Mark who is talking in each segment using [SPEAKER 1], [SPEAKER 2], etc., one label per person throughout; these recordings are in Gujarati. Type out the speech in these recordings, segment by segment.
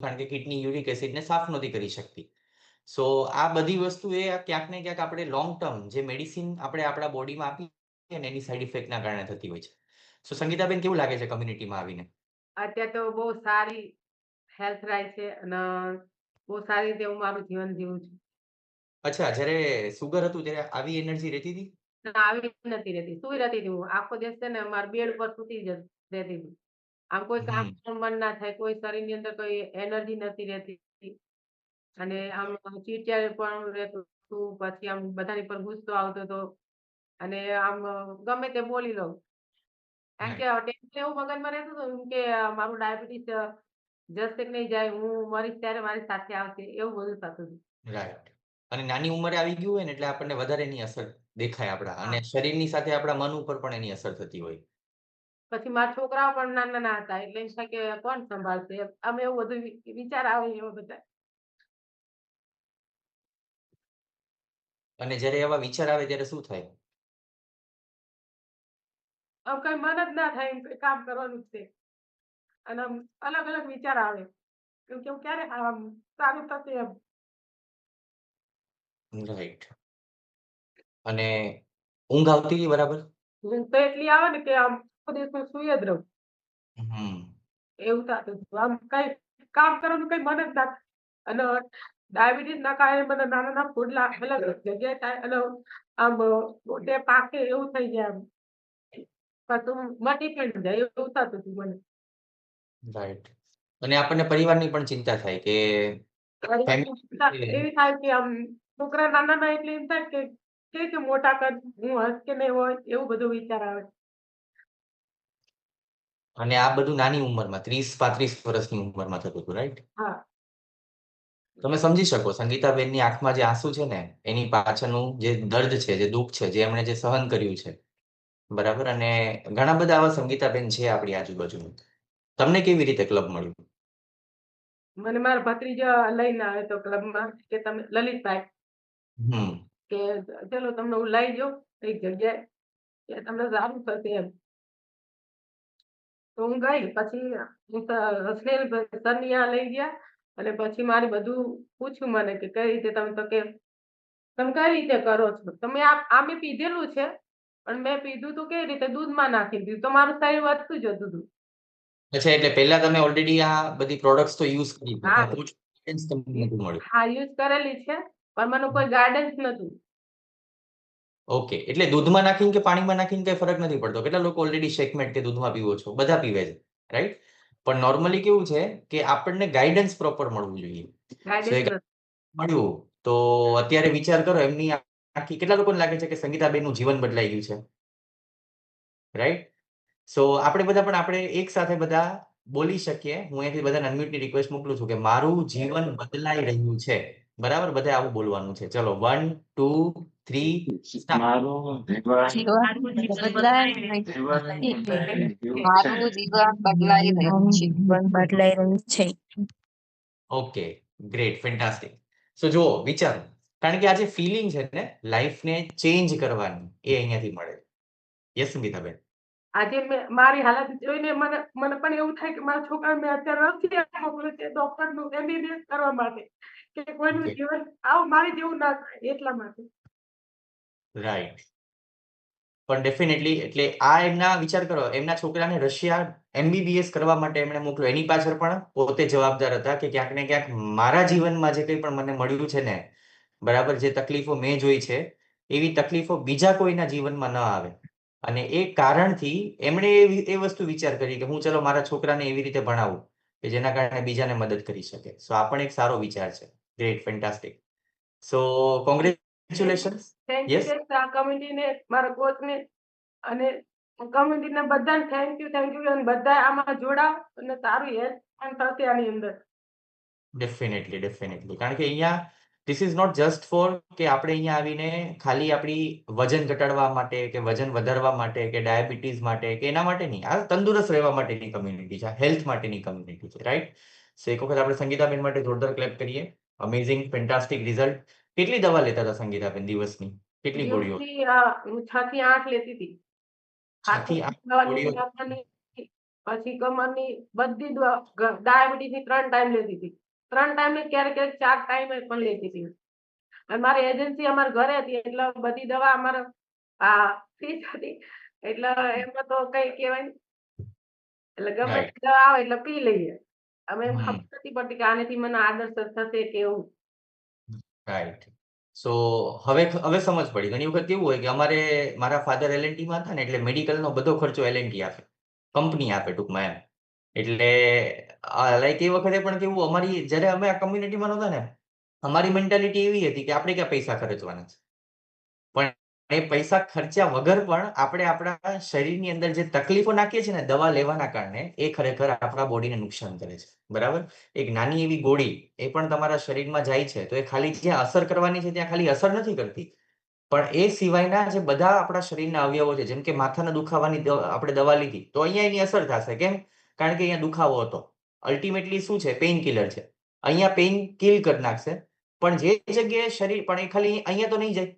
[SPEAKER 1] કારણ કે કિડની યુરિક એસિડને સાફ નથી કરી શકતી. સો આ બધી વસ્તુ એ ક્યાંક ને ક્યાંક આપણે લોંગ ટર્મ જે મેડિસિન આપણે આપણા બોડીમાં આપીએ ને એની સાઈડ ઇફેક્ટના કારણે થતી હોય છે. સો સંગીતાબેન કેવું લાગે છે કમ્યુનિટીમાં આવીને?
[SPEAKER 2] અત્યારે તો બહુ સારી હેલ્થ રહે છે અને બહુ સારી રીતે હું મારું જીવન જીવું છું.
[SPEAKER 1] અચ્છા જ્યારે સુગર હતું ત્યારે આવી એનર્જી રહેતી હતી?
[SPEAKER 2] આવી નથી રહેતી. સુઈ રહેતી હતી હું. આખો દિવસ છે ને મારા બેડ પર સૂતી જ રહેતી હતી. આમ કોઈ કામ
[SPEAKER 1] હમ.
[SPEAKER 2] કરવાનું મન ના થાય કોઈ શરીરની અંદર કોઈ એનર્જી નથી રહેતી. અને આમ ચીડચીડ પણ રહેતું તું, પછી આમ બધાની પર ગુસ્સો આવતો હતો અને આમ ગમે તે બોલી લઉં. કારણ કે ટેન્શન એવું મગજમાં રહેતું હતું કે મારું ડાયાબિટીસ જશે કે નહીં જાય હું મરીશ ત્યારે મારી સાથે આવશે એવું બધું થતું હતું.
[SPEAKER 1] રાઈટ અને નાની ઉંમરે આવી ગયું હોય ને એટલે આપણને વધારે એની અસર દેખાય આપણા અને
[SPEAKER 2] હા.
[SPEAKER 1] શરીરની સાથે આપણા મન ઉપર પણ એની અસર થતી હોય.
[SPEAKER 2] પછી મારા છોકરાઓ પણ નાના નાના હતા એટલે એમ થાય કે કોણ સંભાળશે? અમે એવું બધું વિચાર આવે એવા બધા.
[SPEAKER 1] અને જ્યારે એવા વિચાર આવે ત્યારે શું થાય?
[SPEAKER 2] આમ કઈ મન જ ના થાય એમ કામ કરવાનું છે. અને અલગ અલગ વિચાર આવે. કેમ કે હું ક્યારે આમ સારું થશે એમ.
[SPEAKER 1] રાઈટ અને ઊંઘ આવતી બરાબર?
[SPEAKER 2] ઊંઘ તો એટલી આવે ને કે આમ દિવસ સુઈ જ રહું. એવું થતું આમ કઈ કામ કરવાનું કઈ મન જ ના અને ડાયાબિટીસ ના કારણે મને નાના નાના ફૂડલા અલગ જગ્યાએ થાય અને આમ મોટે પાકે એવું થઈ જાય આમ. પાછું મટી પણ જાય એવું થતું હતું મને.
[SPEAKER 1] રાઈટ અને આપણને પરિવારની પણ ચિંતા થાય કે
[SPEAKER 2] એવી થાય કે આમ છોકરા નાના ના એટલે એમ થાય કે કે મોટા કર હું હસ કે નહીં હોય એવું બધું વિચાર આવે.
[SPEAKER 1] અને આ બધું નાની ઉંમરમાં ત્રીસ પાંત્રીસ વર્ષની ઉંમરમાં થતું હતું રાઈટ
[SPEAKER 2] હા.
[SPEAKER 1] તમે સમજી શકો સંગીતાબેનની આંખમાં જે આંસુ છે ને એની પાછળનું જે દર્દ છે જે દુઃખ છે જે એમણે જે સહન કર્યું છે બરાબર? અને ઘણા બધા આવા સંગીતાબેન છે આપણી આજુબાજુમાં. તમને કેવી રીતે ક્લબ મળ્યું?
[SPEAKER 2] મને મારા ભત્રીજો લઈને આવે તો ક્લબમાં કે તમે લલિતભાઈ. કે ચલો તમને હું લઈ જાઉં એક જગ્યાએ. કે તમને સારું થશે એમ. તો હું ગઈ પછી હું હસનેલ સરની આ લઈ ગયા અને પછી મારે બધું પૂછ્યું મને કે કઈ રીતે તમે તો કે તમે કઈ રીતે કરો છો? તમે આ મેં પીધેલું છે પણ મેં પીધું તું કેવી રીતે? દૂધમાં નાખી દીધું તો મારું શરીર વધતું જતું હતું.
[SPEAKER 1] અચ્છા એટલે પહેલા તમે ઓલરેડી આ બધી પ્રોડક્ટ્સ તો યુઝ કરી.
[SPEAKER 2] હા. યુઝ કરેલી છે પણ મને કોઈ ગાઈડન્સ નતું.
[SPEAKER 1] ઓકે એટલે દૂધમાં નાખીને કે પાણીમાં નાખીને કઈ ફરક નથી પડતો? કેટલા લોકો ઓલરેડી શેકમેટ કે દૂધમાં પીવો છો? બધા પીવે છે રાઈટ પણ નોર્મલી કેવું છે કે આપણને ગાઈડન્સ પ્રોપર મળવું જોઈએ. મળ્યું. તો અત્યારે વિચાર કરો એમની આખી કેટલા લોકોને લાગે છે કે સંગીતાબેનનું જીવન બદલાઈ ગયું છે? રાઈટ સો આપણે બધા પણ આપણે એક સાથે બધા બોલી શકીએ. હું અહીંથી બધાને અનમ્યુટની રિક્વેસ્ટ મોકલું છું કે મારું જીવન બદલાઈ રહ્યું છે. બરાબર? બધા આવું બોલવાનું છે. ચલો વન ટુ થ્રી
[SPEAKER 3] મારું જીવન
[SPEAKER 4] જીવન બદલાઈ રહ્યું
[SPEAKER 3] જીવન
[SPEAKER 4] મારું જીવન બદલાઈ રહ્યું છે
[SPEAKER 5] બદલાઈ રહ્યું છે
[SPEAKER 1] ઓકે ગ્રેટ ફેન્ટાસ્ટિક સો જુઓ વિચારો. કારણ કે આ જે ફિલિંગ છે ને લાઈફને ચેન્જ કરવાની એ અહીંયાથી મળે. યસ સંગીતાબેન
[SPEAKER 2] આજે મેં મારી હાલત જોઈને મને મને પણ એવું થાય કે મારા છોકરાને મેં અત્યારે નથી મોકલ્યું છે ડોક્ટરનું એમબીબીએસ કરવા માટે કે કોઈનું. જીવન આવું મારી જેવું ના થાય એટલા માટે.
[SPEAKER 1] રાઈટ પણ ડેફિનેટલી એટલે આ એમના વિચાર કરો એમના છોકરાને રશિયા એમબીબીએસ કરવા માટે એમણે મોકલ્યો. એની પાછળ પણ પોતે જવાબદાર હતા કે ક્યાંક ને ક્યાંક મારા જીવનમાં જે કંઈ પણ મને મળ્યું છે ને બરાબર જે તકલીફો મેં જોઈ છે એવી તકલીફો બીજા કોઈના જીવનમાં ન આવે. અને એ કારણથી એમણે એ વસ્તુ વિચાર કરી કે હું ચલો મારા છોકરાને એવી રીતે ભણાવું કે જેના કારણે બીજાને મદદ કરી શકે. સો આ પણ એક સારો વિચાર છે. Great fantastic so congratulations
[SPEAKER 2] yes. આ કમિટીને મારા કોચને અને કમિટીને બધાને થેન્ક યુ થેન્ક યુ અને બધા આમાં જોડાવ અને સારું હેલ્પ પણ થશે આની અંદર.
[SPEAKER 1] ડેફિનેટલી ડેફિનેટલી કારણ કે અહીંયા this is not just for કે આપણે અહીંયા આવીને ખાલી આપણી વજન ઘટાડવા માટે કે વજન વધારવા માટે કે ડાયાબિટીસ માટે કે એના માટે નહીં. આ તંદુરસ્ત રહેવા માટેની કમ્યુનિટી છે હેલ્થ માટેની કમ્યુનિટી છે રાઈટ સો એક વખત આપણે સંગીતાબેન માટે જોરદાર ક્લેપ કરીએ. અમેઝિંગ ફેન્ટાસ્ટિક રિઝલ્ટ કેટલી દવા લેતા હતા સંગીતાબેન દિવસની? કેટલી ગોળીઓ?
[SPEAKER 2] હું છ થી આઠ લેતી હતી.
[SPEAKER 1] છ થી આઠ ગોળીઓ.
[SPEAKER 2] પછી કમરની બધી ડાયાબિટીસની ત્રણ ટાઈમ લેતી હતી. ત્રણ ટાઈમ ને ક્યારેક ક્યારેક ચાર ટાઈમ પણ લેતી હતી. અને મારી એજન્સી અમારા ઘરે હતી એટલે બધી દવા અમારે આ ફ્રી હતી. એટલે એમાં તો કઈ કહેવાય. એટલે ગમે દવા આવે એટલે પી લઈએ. અમે ખબર નથી પડતી કે આનેથી મને આદર્શ થશે કે એવું.
[SPEAKER 1] રાઈટ સો હવે હવે સમજ પડી. ઘણી વખત કેવું હોય કે અમારે મારા ફાધર એલએનટી માં હતા ને એટલે મેડિકલનો બધો ખર્ચો એલએનટી આપે. કંપની આપે ટૂંકમાં એમ. એટલે લાઈક એ વખતે પણ કેવું, અમારી, જ્યારે અમે આ કમ્યુનિટીમાં નહોતા ને, અમારી મેન્ટાલિટી એવી હતી કે આપણે ક્યાં પૈસા ખર્ચવાના છે. પણ એ પૈસા ખર્ચ્યા વગર પણ આપણે આપણા શરીરની અંદર જે તકલીફો નાખીએ છીએ ને, દવા લેવાના કારણે, એ ખરેખર આપણા બોડીને નુકસાન કરે છે. બરાબર? એક નાની એવી ગોળી, એ પણ તમારા શરીરમાં જાય છે, તો એ ખાલી જ્યાં અસર કરવાની છે, ત્યાં ખાલી અસર નથી કરતી. પણ એ સિવાયના જે બધા આપણા શરીરના અવયવો છે, જેમ કે માથાના દુખાવાની આપણે દવા લીધી, તો અહીંયા એની અસર થશે. કેમ? કારણ કે અહીંયા દુખાવો હતો. અલ્ટિમેટલી શું છે? પેઇન કિલર છે. અહીંયા પેઇન કિલ કરી નાખશે. પણ જે જગ્યાએ શરીર, પણ એ ખાલી અહીંયા તો નહીં જાય.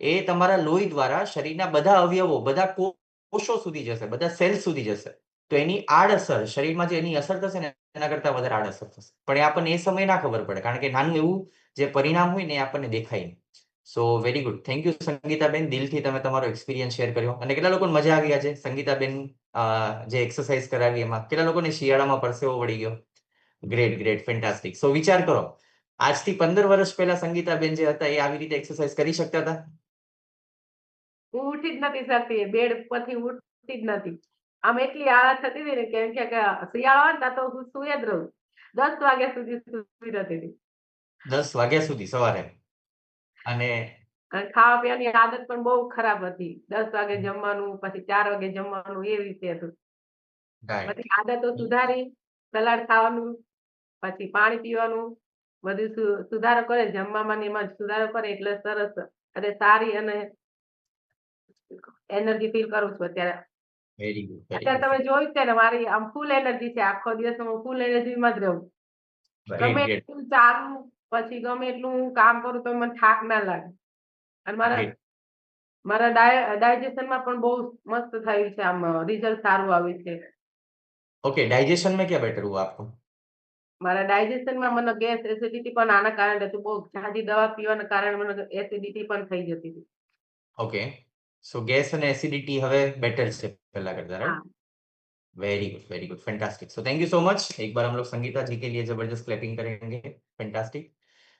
[SPEAKER 1] એ તમારા લોહી દ્વારા શરીરના બધા અવયવો, બધા કોષો સુધી જશે, બધા સેલ સુધી જશે. તો એની આડઅસર, શરીરમાં જે એની અસર થશે ને, એના કરતા વધારે આડઅસર થશે. પણ એ આપણને એ સમય ના ખબર પડે, કારણ કે નાનું એવું જે પરિણામ હોય ને એ આપણને દેખાય નહીં. So very good thank you Sangitaben દિલથી તમે તમારો એક્સપિરિયન્સ શેર કર્યો. અને કેટલા લોકોને મજા આવી આજે? સંગીતાબેન જે એક્સરસાઇઝ કરાવી એમાં. કેટલા લોકોને શિયાળામાં પરસેવો વળી ગયો? ગ્રેટ ગ્રેટ ફેન્ટાસ્ટિક સો વિચાર કરો. આજથી પંદર વર્ષ પહેલા સંગીતાબેન જે હતા એ આવી રીતે એક્સરસાઇઝ કરી શકતા હતા?
[SPEAKER 2] હું ઉઠી જ નથી શકતી. બેડ પરથી ઉઠતી જ નથી. આમ એટલી આળસ થતી હતી ને કેમ કે કે શિયાળો હોય ને તો હું સુઈ જ રહું. દસ વાગ્યા સુધી સુઈ રહેતી હતી.
[SPEAKER 1] દસ વાગ્યા સુધી સવારે? અને
[SPEAKER 2] ખાવા પીવાની આદત પણ બહુ ખરાબ હતી. દસ વાગે જમવાનું પછી ચાર વાગે જમવાનું એ રીતે હતું. પછી આદતો સુધારી સલાડ ખાવાનું પછી પાણી પીવાનું બધું સુધારો કરે જમવામાં ને એમાં સુધારો કરે એટલે સરસ. અને સારી અને એનર્જી ફીલ કરું છું અત્યારે. અત્યારે તમે જોયું છે ને મારી આમ ફૂલ એનર્જી છે. આખો દિવસ હું ફૂલ એનર્જીમાં જ રહું. ગમે ચાલુ પછી ગમે એટલું હું કામ કરું તો મને થાક ના લાગે. અને મારા મારા ડાયજેશનમાં પણ બહુ મસ્ત થયું છે આમ રિઝલ્ટ સારું આવ્યું છે.
[SPEAKER 1] ઓકે ડાયજેશનમાં ક્યાં બેટર હુઆ આપકો
[SPEAKER 2] મારા ડાયજેશનમાં મને ગેસ એસિડિટી પણ આના કારણે હતું. બહુ જાજી દવા પીવાના કારણે મને એસિડિટી પણ થઈ જતી હતી.
[SPEAKER 1] ઓકે. સો ગેસ અને એસિડિટી હવે બેટર છે પહેલા કરતા right? Very good very good fantastic so thank you so much एक बार हम लोग संगीता जी के लिए ज़बरदस्त क्लैपिंग करेंगे. फैंटास्टिक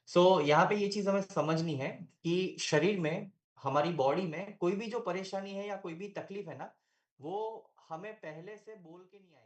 [SPEAKER 1] सो so, यहाँ पे ये चीज़ हमें समझनी है कि शरीर में हमारी बॉडी में कोई भी जो परेशानी है या कोई भी तकलीफ़ है ना वो हमें पहले से बोल के नहीं आएगी